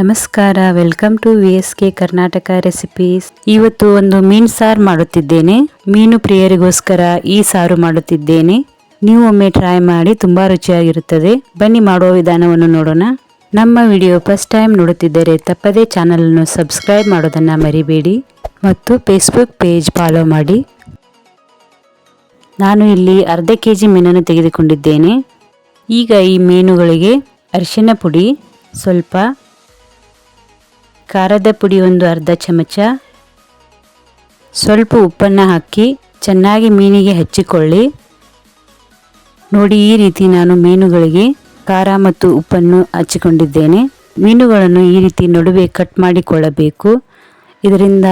ನಮಸ್ಕಾರ welcome to V S K Karnataka recipes ಇವತ್ತು ಒಂದು ಮೀನು ಸಾರು ಮಾಡುತ್ತಿದ್ದೇನೆ. ಮೀನು ಪ್ರಿಯರಿಗೋಸ್ಕರ ಈ ಸಾರು ಮಾಡುತ್ತಿದ್ದೇನೆ. ನೀವು ಒಮ್ಮೆ ಟ್ರೈ ಮಾಡಿ ತುಂಬಾ ರುಚಿಯಾಗಿರುತ್ತದೆ. ಬನ್ನಿ ಮಾಡುವ ವಿಧಾನವನ್ನು ನೋಡೋಣ. ನಮ್ಮ ವಿಡಿಯೋ ಫಸ್ಟ್ ಟೈಮ್ ನೋಡುತ್ತಿದ್ದರೆ ತಪ್ಪದೇ ಚಾನಲನ್ನು ಸಬ್ಸ್ಕ್ರೈಬ್ ಮಾಡೋದನ್ನ ಮರಿಬೇಡಿ ಮತ್ತು ಫೇಸ್ಬುಕ್ ಪೇಜ್ ಫಾಲೋ ಮಾಡಿ. ನಾನು ಇಲ್ಲಿ ಅರ್ಧ ಕೆ ಜಿ ಮೀನನ್ನು ತೆಗೆದುಕೊಂಡಿದ್ದೇನೆ. ಈಗ ಈ ಮೀನುಗಳಿಗೆ ಅರಿಶಿನ ಪುಡಿ, ಸ್ವಲ್ಪ ಖಾರದ ಪುಡಿ ಒಂದು ಅರ್ಧ ಚಮಚ. ಸ್ವಲ್ಪ ಉಪ್ಪನ್ನು ಹಾಕಿ ಚೆನ್ನಾಗಿ ಮೀನಿಗೆ ಹಚ್ಚಿಕೊಳ್ಳಿ. ನೋಡಿ ಈ ರೀತಿ ನಾನು ಮೀನುಗಳಿಗೆ ಖಾರ ಮತ್ತು ಉಪ್ಪನ್ನು ಹಚ್ಚಿಕೊಂಡಿದ್ದೇನೆ. ಮೀನುಗಳನ್ನು ಈ ರೀತಿ ನಡುವೆ ಕಟ್ ಮಾಡಿಕೊಳ್ಳಬೇಕು. ಇದರಿಂದ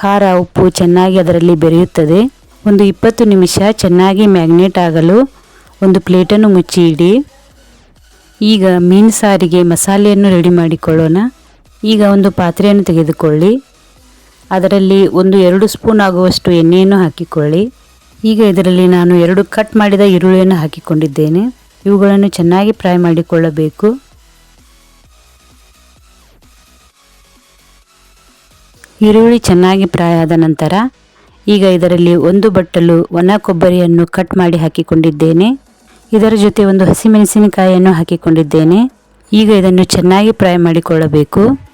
ಖಾರ ಉಪ್ಪು ಚೆನ್ನಾಗಿ ಅದರಲ್ಲಿ ಬೆರೆಯುತ್ತದೆ. ಒಂದು ಇಪ್ಪತ್ತು ನಿಮಿಷ ಚೆನ್ನಾಗಿ ಮ್ಯಾಗ್ನೇಟ್ ಆಗಲು ಒಂದು ಪ್ಲೇಟನ್ನು ಮುಚ್ಚಿ ಇಡಿ ಈಗ ಮೀನು ಸಾರಿಗೆ ಮಸಾಲೆಯನ್ನು ರೆಡಿ ಮಾಡಿಕೊಳ್ಳೋಣ. ಈಗ ಒಂದು ಪಾತ್ರೆಯನ್ನು ತೆಗೆದುಕೊಳ್ಳಿ. ಅದರಲ್ಲಿ ಒಂದು ಎರಡು ಸ್ಪೂನ್ ಆಗುವಷ್ಟು ಎಣ್ಣೆಯನ್ನು ಹಾಕಿಕೊಳ್ಳಿ. ಈಗ ಇದರಲ್ಲಿ ನಾನು ಎರಡು ಕಟ್ ಮಾಡಿದ ಈರುಳ್ಳಿಯನ್ನು ಹಾಕಿಕೊಂಡಿದ್ದೇನೆ. ಇವುಗಳನ್ನು ಚೆನ್ನಾಗಿ ಫ್ರೈ ಮಾಡಿಕೊಳ್ಳಬೇಕು. ಈರುಳ್ಳಿ ಚೆನ್ನಾಗಿ ಫ್ರೈ ಆದ ನಂತರ ಈಗ ಇದರಲ್ಲಿ ಒಂದು ಬಟ್ಟಲು ಒಣ ಕೊಬ್ಬರಿಯನ್ನು ಕಟ್ ಮಾಡಿ ಹಾಕಿಕೊಂಡಿದ್ದೇನೆ. ಇದರ ಜೊತೆ ಒಂದು ಹಸಿಮೆಣಸಿನಕಾಯಿಯನ್ನು ಹಾಕಿಕೊಂಡಿದ್ದೇನೆ. ಈಗ ಇದನ್ನು ಚೆನ್ನಾಗಿ ಫ್ರೈ ಮಾಡಿಕೊಳ್ಳಬೇಕು.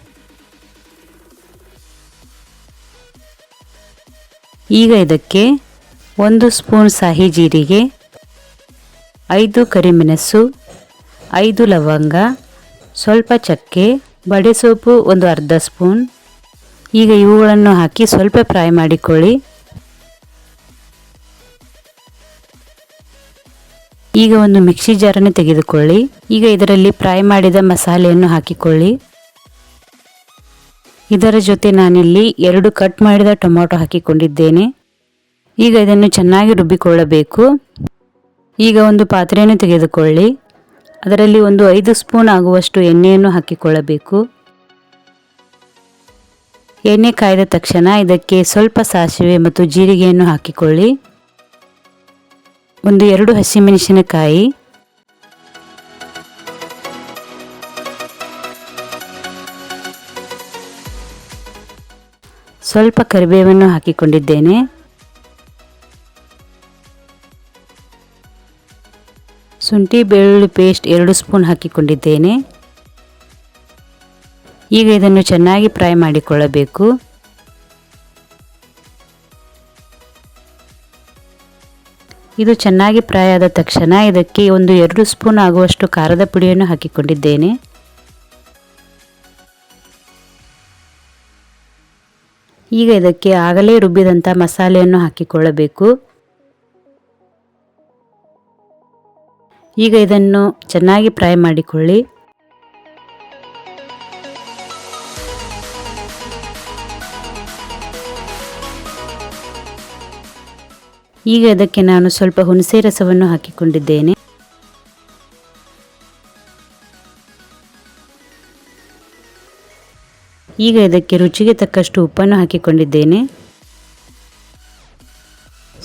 ಈಗ ಇದಕ್ಕೆ ಒಂದು ಸ್ಪೂನ್ ಸಾಹಿ ಜೀರಿಗೆ, ಐದು ಕರಿಮೆಣಸು, ಐದು ಲವಂಗ, ಸ್ವಲ್ಪ ಚಕ್ಕೆ ಬಡೆಸೊಪ್ಪು ಒಂದು ಅರ್ಧ ಸ್ಪೂನ್. ಈಗ ಇವುಗಳನ್ನು ಹಾಕಿ ಸ್ವಲ್ಪ ಫ್ರೈ ಮಾಡಿಕೊಳ್ಳಿ. ಈಗ ಒಂದು ಮಿಕ್ಸಿ ಜಾರನ್ನು ತೆಗೆದುಕೊಳ್ಳಿ. ಈಗ ಇದರಲ್ಲಿ ಫ್ರೈ ಮಾಡಿದ ಮಸಾಲೆಯನ್ನು ಹಾಕಿಕೊಳ್ಳಿ. ಇದರ ಜೊತೆ ನಾನಿಲ್ಲಿ ಎರಡು ಕಟ್ ಮಾಡಿದ ಟೊಮೊಟೊ ಹಾಕಿಕೊಂಡಿದ್ದೇನೆ. ಈಗ ಇದನ್ನು ಚೆನ್ನಾಗಿ ರುಬ್ಬಿಕೊಳ್ಳಬೇಕು. ಈಗ ಒಂದು ಪಾತ್ರೆಯನ್ನು ತೆಗೆದುಕೊಳ್ಳಿ. ಅದರಲ್ಲಿ ಒಂದು ಐದು ಸ್ಪೂನ್ ಆಗುವಷ್ಟು ಎಣ್ಣೆಯನ್ನು ಹಾಕಿಕೊಳ್ಳಬೇಕು. ಎಣ್ಣೆ ಕಾಯ್ದ ತಕ್ಷಣ ಇದಕ್ಕೆ ಸ್ವಲ್ಪ ಸಾಸಿವೆ ಮತ್ತು ಜೀರಿಗೆಯನ್ನು ಹಾಕಿಕೊಳ್ಳಿ. ಒಂದು ಎರಡು ಹಸಿಮೆಣಸಿನಕಾಯಿ. ಸ್ವಲ್ಪ ಕರಿಬೇವನ್ನು ಹಾಕಿಕೊಂಡಿದ್ದೇನೆ. ಶುಂಠಿ ಬೆಳ್ಳುಳ್ಳಿ ಪೇಸ್ಟ್ ಎರಡು ಸ್ಪೂನ್ ಹಾಕಿಕೊಂಡಿದ್ದೇನೆ. ಈಗ ಇದನ್ನು ಚೆನ್ನಾಗಿ ಫ್ರೈ ಮಾಡಿಕೊಳ್ಳಬೇಕು. ಇದು ಚೆನ್ನಾಗಿ ಫ್ರೈ ಆದ ತಕ್ಷಣ ಇದಕ್ಕೆ ಒಂದು ಎರಡು ಸ್ಪೂನ್ ಆಗುವಷ್ಟು ಖಾರದ ಪುಡಿಯನ್ನು ಹಾಕಿಕೊಂಡಿದ್ದೇನೆ. ಈಗ ಇದಕ್ಕೆ ಆಗಲೇ ರುಬ್ಬಿದಂಥ ಮಸಾಲೆಯನ್ನು ಹಾಕಿಕೊಳ್ಳಬೇಕು. ಈಗ ಇದನ್ನು ಚೆನ್ನಾಗಿ ಫ್ರೈ ಮಾಡಿಕೊಳ್ಳಿ. ಈಗ ಇದಕ್ಕೆ ನಾನು ಸ್ವಲ್ಪ ಹುಣಸೆ ರಸವನ್ನು ಹಾಕಿಕೊಂಡಿದ್ದೇನೆ. ಈಗ ಇದಕ್ಕೆ ರುಚಿಗೆ ತಕ್ಕಷ್ಟು ಉಪ್ಪನ್ನು ಹಾಕಿಕೊಂಡಿದ್ದೇನೆ.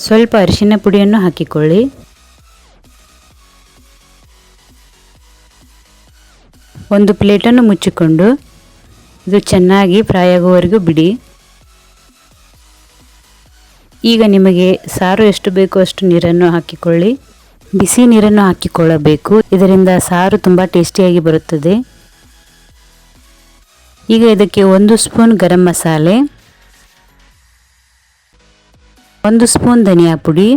ಸ್ವಲ್ಪ ಅರಿಶಿನ ಪುಡಿಯನ್ನು ಹಾಕಿಕೊಳ್ಳಿ. ಒಂದು ಪ್ಲೇಟನ್ನು ಮುಚ್ಚಿಕೊಂಡು ಇದು ಚೆನ್ನಾಗಿ ಫ್ರೈ ಆಗುವವರೆಗೂ ಬಿಡಿ. ಈಗ ನಿಮಗೆ ಸಾರು ಎಷ್ಟು ಬೇಕೋ ಅಷ್ಟು ನೀರನ್ನು ಹಾಕಿಕೊಳ್ಳಿ. ಬಿಸಿ ನೀರನ್ನು ಹಾಕಿಕೊಳ್ಳಬೇಕು. ಇದರಿಂದ ಸಾರು ತುಂಬ ಟೇಸ್ಟಿಯಾಗಿ ಬರುತ್ತದೆ. ಈಗ ಇದಕ್ಕೆ ಒಂದು ಸ್ಪೂನ್ ಗರಂ ಮಸಾಲೆ, ಒಂದು ಸ್ಪೂನ್ ಧನಿಯಾ ಪುಡಿ,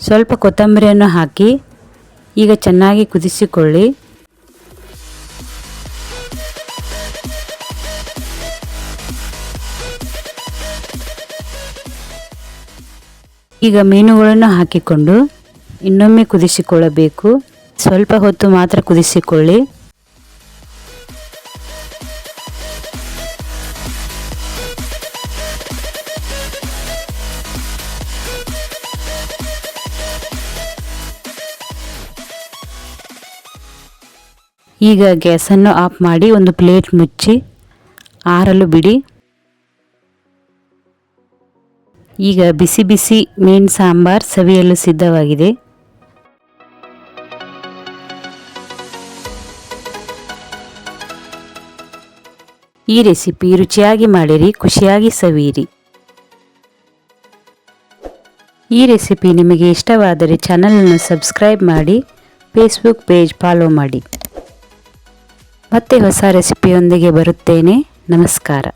ಸ್ವಲ್ಪ ಕೊತ್ತಂಬರಿಯನ್ನು ಹಾಕಿ ಈಗ ಚೆನ್ನಾಗಿ ಕುದಿಸಿಕೊಳ್ಳಿ. ಈಗ ಮೀನುಗಳನ್ನು ಹಾಕಿಕೊಂಡು ಇನ್ನೊಮ್ಮೆ ಕುದಿಸಿಕೊಳ್ಳಬೇಕು. ಸ್ವಲ್ಪ ಹೊತ್ತು ಮಾತ್ರ ಕುದಿಸಿಕೊಳ್ಳಿ. ಈಗ ಗ್ಯಾಸನ್ನು ಆಫ್ ಮಾಡಿ ಒಂದು ಪ್ಲೇಟ್ ಮುಚ್ಚಿ, ಆರಲು ಬಿಡಿ. ಈಗ ಬಿಸಿ ಬಿಸಿ ಮೀನು ಸಾಂಬಾರ್ ಸವಿಯಲು ಸಿದ್ಧವಾಗಿದೆ. ಈ ರೆಸಿಪಿ ರುಚಿಯಾಗಿ ಮಾಡಿರಿ, ಖುಷಿಯಾಗಿ ಸವಿಯಿರಿ. ಈ ರೆಸಿಪಿ ನಿಮಗೆ ಇಷ್ಟವಾದರೆ ಚಾನಲನ್ನು ಸಬ್ಸ್ಕ್ರೈಬ್ ಮಾಡಿ ಫೇಸ್ಬುಕ್ ಪೇಜ್ ಫಾಲೋ ಮಾಡಿ. ಮತ್ತೆ ಹೊಸ ರೆಸಿಪಿಯೊಂದಿಗೆ ಬರುತ್ತೇನೆ. ನಮಸ್ಕಾರ.